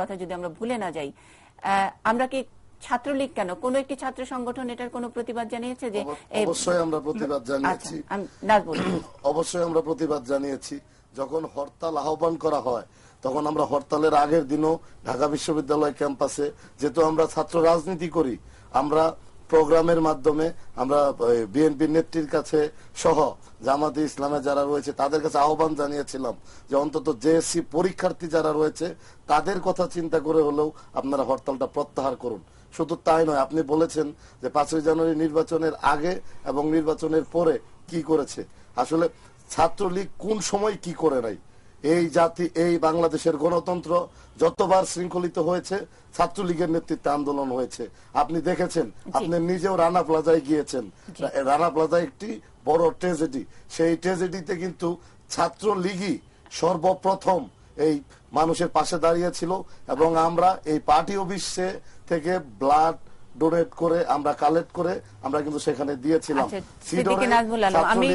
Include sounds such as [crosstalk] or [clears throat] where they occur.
কথা যদি আমরা ভুলে না যাই আমরা কি ছাত্রলীগ কেন? কোন একটি ছাত্র সংগঠন এটার কোন প্রতিবাদ জানিয়েছে যে অবশ্যই আমরা প্রতিবাদ আচ্ছা জানিয়েছি। [clears throat] অবশ্যই আমরা প্রতিবাদ জানিয়েছি। যখন হরতাল আহ্বান করা হয় তখন আমরা হরতালের আগের দিনও ঢাকা বিশ্ববিদ্যালয় ক্যাম্পাসে যেহেতু আমরা ছাত্র রাজনীতি করি আমরা প্রোগ্রামের মাধ্যমে আমরা বিএনপির নেত্রীর কাছে সহ জামাতে ইসলামে যারা রয়েছে, তাদের কাছে আহ্বান জানিয়েছিলাম যে অন্তত জেএসসি পরীক্ষার্থী যারা রয়েছে, তাদের কথা চিন্তা করে হলেও আপনারা হরতালটা প্রত্যাহার করুন। শুধু তাই নয়, আপনি বলেছেন যে পাঁচই জানুয়ারি নির্বাচনের আগে এবং নির্বাচনের পরে কি করেছে। আসলে ছাত্রলীগ কোন সময় কি করে নাই? এই জাতি এই বাংলাদেশের গণতন্ত্র যতবার শৃঙ্খলিত হয়েছে ছাত্রলীগের নেতৃত্বে আন্দোলন হয়েছে। আপনি দেখেছেন আপনি নিজেও রানা প্লাজায় গিয়েছেন। রানা প্লাজা একটি বড় ট্রেজেডি সেই ট্রেজেডিতে কিন্তু ছাত্রলীগই সর্বপ্রথম এই মানুষের পাশে দাঁড়িয়েছিল এবং আমরা এই পার্টি অফিসে থেকে ব্লাড ডোনেট করে আমরা কালেক্ট করে আমরা কিন্তু সেখানে দিয়েছিলাম। আচ্ছা আমি